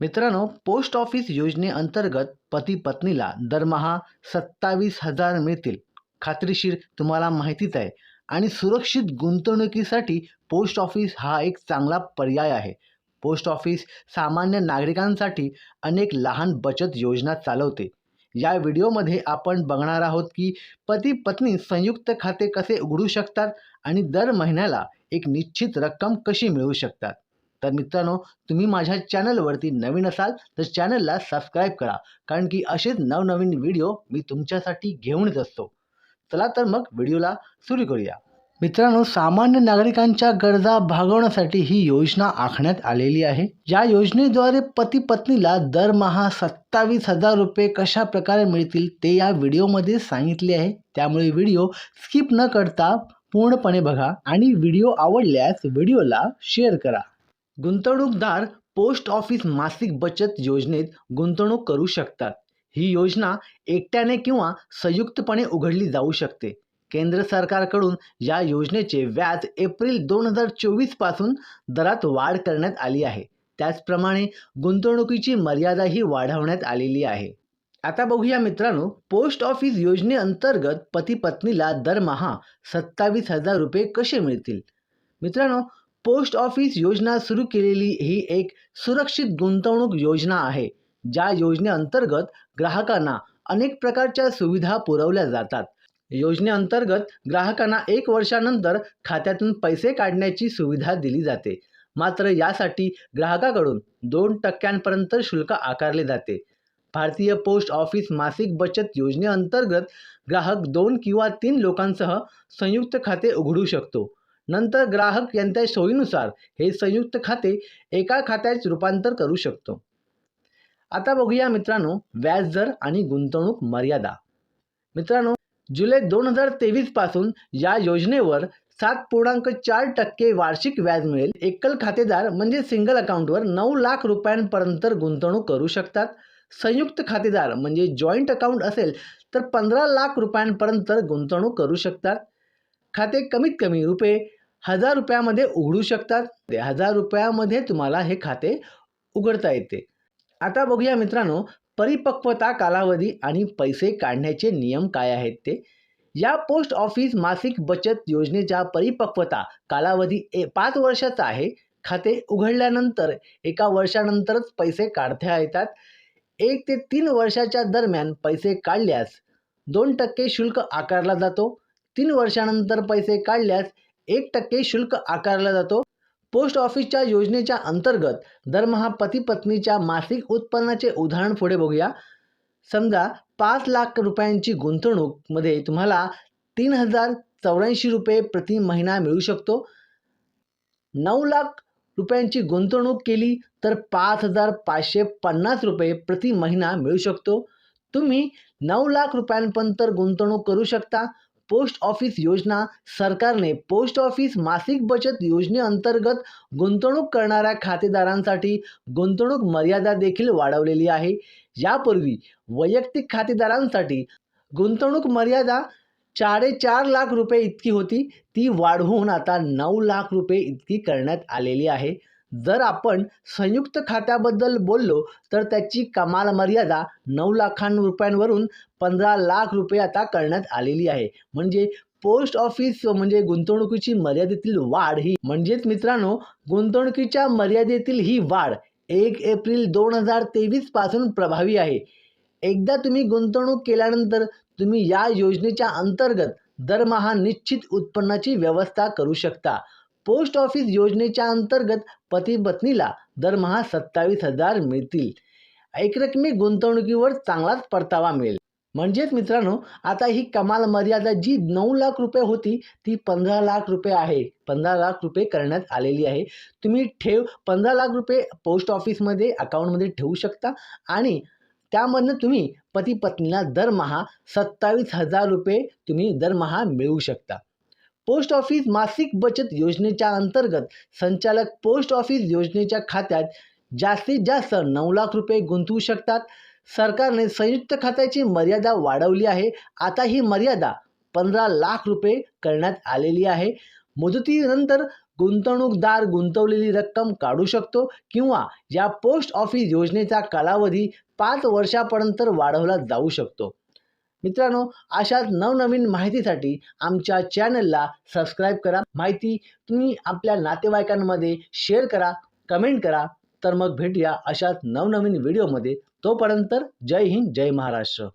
मित्रांनो post office योजनेअंतर्गत पती पत्नीला दरमहा सत्तावीस हजार मिळतील. खात्रीशीर तुम्हाला माहितीच आहे. आणि सुरक्षित गुंतवणुकीसाठी पोस्ट ऑफिस हा एक चांगला पर्याय आहे. पोस्ट ऑफिस सामान्य नागरिकांसाठी अनेक लहान बचत योजना चालवते. या व्हिडिओमध्ये आपण बघणार आहोत की पती पत्नी संयुक्त खाते कसे उघडू शकतात आणि दर महिन्याला एक निश्चित रक्कम कशी मिळवू शकतात. तर मित्रांनो तुम्ही माझ्या चॅनलवरती नवीन असाल तर चॅनलला सबस्क्राईब करा. कारण की असेच नवनवीन व्हिडिओ मी तुमच्यासाठी घेऊन येत असतो. चला तर मग व्हिडिओला सुरू करूया. मित्रांनो सामान्य नागरिकांच्या गरजा भागवण्यासाठी ही योजना आखण्यात आलेली आहे. या योजनेद्वारे पती पत्नीला दरमहा सत्तावीस हजार रुपये कशा प्रकारे मिळतील ते या व्हिडिओमध्ये सांगितले आहे. त्यामुळे व्हिडिओ स्किप न करता पूर्णपणे बघा आणि व्हिडिओ आवडल्यास व्हिडिओला शेअर करा. गुंतवणूकदार पोस्ट ऑफिस मासिक बचत योजनेत गुंतवणूक करू शकतात. ही योजना एकट्याने किंवा संयुक्तपणे उघडली जाऊ शकते. केंद्र सरकारकडून या योजनेचे व्याज एप्रिल दोन हजार चोवीसपासून दरात वाढ करण्यात आली आहे. त्याचप्रमाणे गुंतवणुकीची मर्यादाही वाढवण्यात आलेली आहे. आता बघूया मित्रांनो पोस्ट ऑफिस योजनेअंतर्गत पती पत्नीला दरमहा सत्तावीस हजार रुपये कसे मिळतील? मित्रांनो पोस्ट ऑफिस योजना सुरू केलेली ही एक सुरक्षित गुंतवणूक योजना आहे ज्या योजनेअंतर्गत ग्राहकांना अनेक प्रकारच्या सुविधा पुरवल्या जातात. योजनेअंतर्गत ग्राहकांना एक वर्षानंतर खात्यातून पैसे काढण्याची सुविधा दिली जाते. मात्र यासाठी ग्राहकाकडून दोन टक्क्यांपर्यंत शुल्क आकारले जाते. भारतीय पोस्ट ऑफिस मासिक बचत योजनेअंतर्गत ग्राहक दोन किंवा तीन लोकांसह संयुक्त खाते उघडू शकतो. नंतर ग्राहक यांच्या सोयीनुसार हे संयुक्त खाते एका खात्यात रूपांतर करू शकतो. आता बघूया मित्रांनो व्याजदर आणि गुंतवणूक मर्यादा. मित्रांनो जुलै दोन हजार तेवीसपासून या योजनेवर सात पूर्णांक चार टक्के वार्षिक व्याज मिळेल. एकल खातेदार म्हणजे सिंगल अकाउंटवर नऊ लाख रुपयांपर्यंत गुंतवणूक करू शकतात. संयुक्त खातेदार म्हणजे जॉईंट अकाउंट असेल तर पंधरा लाख रुपयांपर्यंत गुंतवणूक करू शकतात. खाते कमीत कमी रुपये हजार रुपयामध्ये उघडू शकतात. हजार रुपयामध्ये तुम्हाला हे खाते उघडता येते. आता बघूया मित्रांनो परिपक्वता कालावधी आणि पैसे काढण्याचे नियम काय आहेत ते? या पोस्ट ऑफिस मासिक बचत योजनेच्या परिपक्वता कालावधी ए पाच वर्षाचा आहे. खाते उघडल्यानंतर एका वर्षानंतरच पैसे काढता येतात. एक ते तीन वर्षाच्या दरम्यान पैसे काढल्यास दोन टक्के शुल्क आकारला जातो. तीन वर्षानंतर पैसे काढल्यास एक टक्के शुल्क आकारला जातो. पोस्ट ऑफिसच्या योजनेच्या अंतर्गत दरमहा पती पत्नीच्या मासिक उत्पन्नाचे उदाहरण पुढे बघूया. समजा पाच लाख रुपयांची गुंतवणूकमध्ये तुम्हाला तीन हजार चौऱ्याऐंशी रुपये प्रति महिना मिळू शकतो. नऊ लाख रुपयांची गुंतवणूक केली तर पाच हजार पाचशे पन्नास रुपये प्रति महिना मिळू शकतो. तुम्ही नऊ लाख रुपयांपर्यंत गुंतवणूक करू शकता. पोस्ट ऑफिस योजना सरकारने पोस्ट ऑफिस मासिक बचत योजनेअंतर्गत गुंतवणूक करणाऱ्या खातेदारांसाठी गुंतवणूक मर्यादा देखील वाढवलेली आहे. यापूर्वी वैयक्तिक खातेदारांसाठी गुंतवणूक मर्यादा साडेचार लाख रुपये इतकी होती. ती वाढवून आता नऊ लाख रुपये इतकी करण्यात आलेली आहे. जर आपण संयुक्त खात्याबद्दल बोललो तर त्याची कमाल मर्यादा नऊ लाखां रुपयांवरून पंधरा लाख रुपये आता करण्यात आलेली आहे. म्हणजे पोस्ट ऑफिस म्हणजे गुंतवणुकीची मर्यादेतील वाढ ही म्हणजेच मित्रांनो गुंतवणुकीच्या मर्यादेतील ही वाढ एक एप्रिल दोन हजार तेवीसपासून प्रभावी आहे. एकदा तुम्ही गुंतवणूक केल्यानंतर तुम्ही या योजनेच्या अंतर्गत दरमहा निश्चित उत्पन्नाची व्यवस्था करू शकता. पोस्ट ऑफिस योजनेच्या अंतर्गत पती पत्नीला दरमहा सत्तावीस हजार मिळतील. एकरकमी गुंतवणुकीवर चांगलाच परतावा मिळेल. म्हणजेच मित्रांनो आता ही कमाल मर्यादा जी नऊ लाख रुपये होती ती पंधरा लाख रुपये आहे. पंधरा लाख रुपये करण्यात आलेली आहे. तुम्ही ठेव पंधरा लाख रुपये पोस्ट ऑफिसमध्ये अकाउंटमध्ये ठेवू शकता आणि त्यामधनं तुम्ही पती पत्नीला दरमहा सत्तावीस हजार रुपये तुम्ही दरमहा मिळवू शकता. पोस्ट ऑफिस मासिक बचत योजनेच्या अंतर्गत संचालक पोस्ट ऑफिस योजनेच्या खात्यात जास्तीत जास्त नऊ लाख रुपये गुंतवू शकतात. सरकारने संयुक्त खात्याची मर्यादा वाढवली आहे. आता ही मर्यादा पंधरा लाख रुपये करण्यात आलेली आहे. मुदतीनंतर गुंतवणूकदार गुंतवलेली रक्कम काढू शकतो किंवा या पोस्ट ऑफिस योजनेचा कालावधी पाच वर्षापर्यंत वाढवला जाऊ शकतो. मित्रांनो अशाच नवनवीन माहितीसाठी आमच्या चॅनलला सबस्क्राईब करा. माहिती तुम्ही आपल्या नातेवाईकांमध्ये शेअर करा कमेंट करा. तर मग भेटूया अशाच नवनवीन व्हिडिओमध्ये. तोपर्यंत जय हिंद जय महाराष्ट्र.